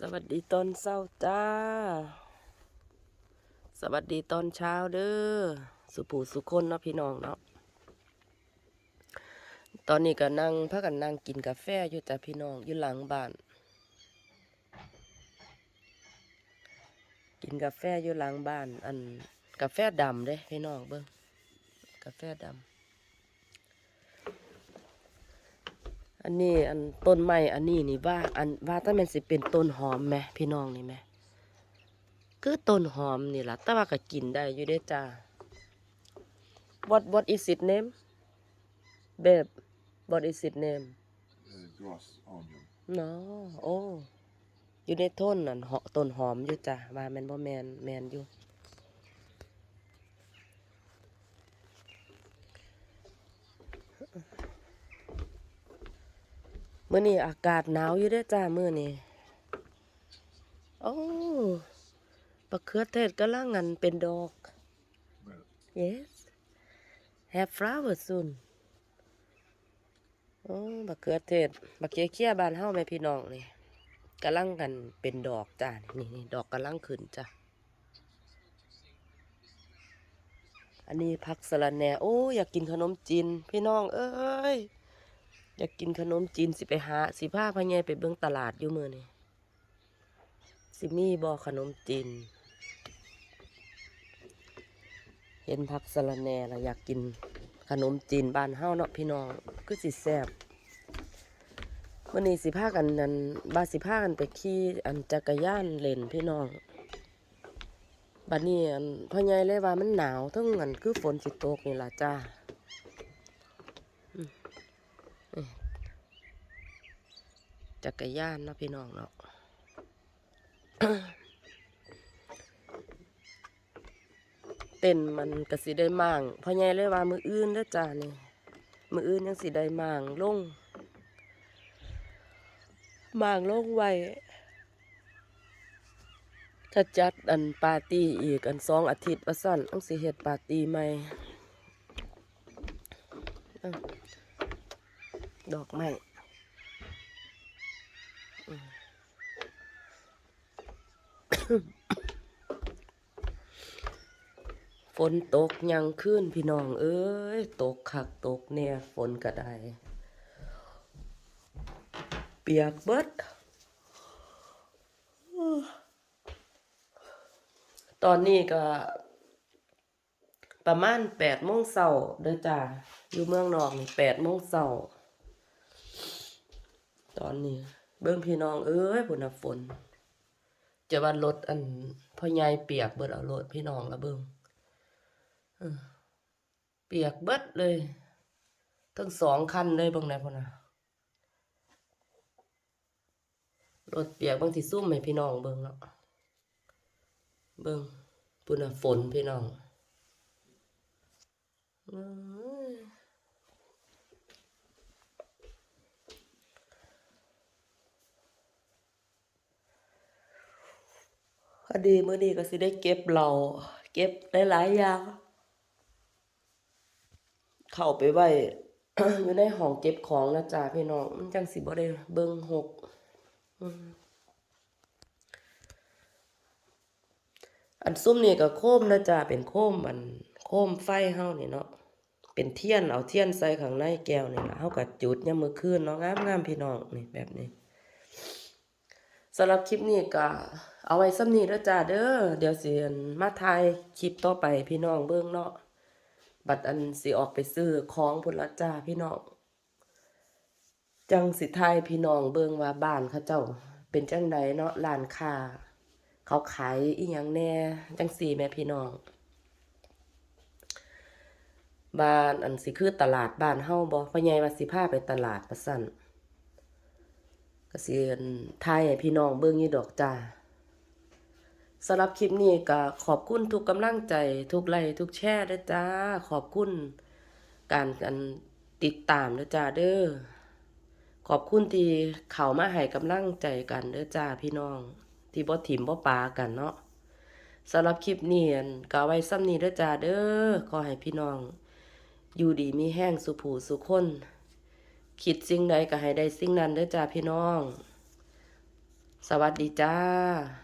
สวัสดีตอนเช้าจ้า สวัสดีตอนเช้าเด้อ สุผูสุคนเนาะพี่น้องเนาะ ตอนนี้ก็นั่งพักกันนั่งกินกาแฟอยู่จ้ะพี่น้องอยู่หลังบ้าน กินกาแฟอยู่หลังบ้าน อันกาแฟดำเด้พี่น้องเบิ้งกาแฟดำ อันนี้อันต้นไม้อันนี้นี่ว่าอันว่าถ้ามันสิเป็นต้นหอมไหมพี่น้องนี่ไหมคือต้นหอมนี่ล่ะแต่ว่าก็กินได้อยู่เด้จ้า what what is it name babe what is it name uh, grass onion. no โอ้อยู่ในต้นนั่นเหาะต้นหอมอยู่จ้ะว่าแมนบ่แมนแมนอยู่ มื้อนี้อากาศหนาวอยู่ด้อจ้ามื้อนี้โอ้บักเขือเทศกำลังงันเป็นดอก yes have flowers soon โอ้บักเขือเทศบักเขียเคี้ยบานเฮาแม่พี่น้องนี่กำลังกันเป็นดอกจ้า นี่นี่ดอกกำลังขึ้นจ้ะอันนี้ผักสะระแหน่ โอ้ อยากกินขนมจีนพี่น้อง เอ้ย อยากกินขนมจีนสิไปหาสิพาพะแยไปเบิ่งตลาดอยู่มื้อนี่สิมีบ่ขนมจีน เห็นผักสะระแหน่แล้วอยากกินขนมจีนบ้านเฮาเนาะพี่น้องคือสิแซ่บมื้อนี้สิพากันนั่นบาสิพากันไปขี่อันจักรยานเล่นพี่น้องบัดนี้อันพ่อใหญ่เลยว่ามันหนาวทั้งอันคือฝนสิตกนี่ล่ะจ้า จักรยานเนาะพี่น้องเนาะเต้นมันก็สิได้มั่งพ่อใหญ่เลยว่ามืออื่นเด้อจ้านี่มืออื่นยังสิได้มั่งลงมั่งลงไว้ถ้าจัดอันปาร์ตี้อีกอันสองอาทิตย์ว่าสั้นต้องสิเฮ็ดปาร์ตี้ใหม่เอ้า ดอกไม้ฝนตกยังขึ้นพี่น้อง เอ้ย ตกคักตกเนี่ยฝนก็ได้เปียกเบิดตอนนี้ก็ ประมาณแปดโมงเช้าเด้อจ้าอยู่เมืองนอกนี่แปดโมงเช้า อนนี้ เบิ่งพี่น้องเอ้ยพุ่นน่ะฝน จะว่ารถอันพ่อใหญ่เปียกเบิดเอารถพี่น้องละเบิ่งเปียกเบิดเลย ทั้งสองคันเลยเบางไหนพ่นนะรถเปียกบางทีซุ่มให้พี่น้องเบิ่งเนาะเบิ่งปุ่นฝนพี่น้องอ พอดีมื้อนี้ก็สิได้เก็บเหล่าเก็บหลายๆอย่าง เข้าไปไว้อยู่ในห้องเก็บของนะจ๊ะพี่น้องมันจังสิบ่ได้เบิ่งหกอันซุ่มนี่ก็โคมนะจ๊ะเป็นโคมอันโคมไฟเฮานี่เนาะเป็นเทียนเอาเทียนใส่ข้างในแก้วนี่ล่ะเฮาก็จุดยามมื้อคืนเนาะงามๆพี่น้องนี่แบบนี้ สำหรับคลิปนี้ก็เอาไว้ซ้ำนี้เด้อจ้าเด้อเดี๋ยวเสิอั่นมาถ่ายคลิปต่อไปพี่น้องเบิ่งเนาะบัดอันสิออกไปซื้อของพุ่นละจ้าพี่น้อง จังสิทายพี่น้องเบิ่งว่าบ้านเขาเจ้า เป็นจังใดเนาะร้านค้าเขาขายอีหยังแหน่จังสี่แม่พี่น้อง บ้านอันสิคือตลาดบ้านเฮาบ่พ่อใหญ่ว่าสิพาไปตลาดประสั่น ก็สิอั่นทายให้พี่น้องเบิ่งอยู่ดอกจ้าสำหรับคลิปนี้ก็ขอบคุณทุกกำลังใจ ทุกไลค์ทุกแชร์ด้วยจ้า ขอบคุณการกันติดตามด้วยจ้าเด้อขอบคุณที่เขามาให้กำลังใจกันเด้อจ้าพี่น้อง ที่บ่ถิ่มบ่ปากันเนาะสำหรับคลิปนี้อั่นก็ไว้ซ้ำนี้เด้อจ้าเด้อขอให้พี่น้อง อยู่ดีมีแห้งสุผูสุคน คิดสิ่งใดก็ให้ได้สิ่งนั้นเด้อจ้าพี่น้อง สวัสดีจ้า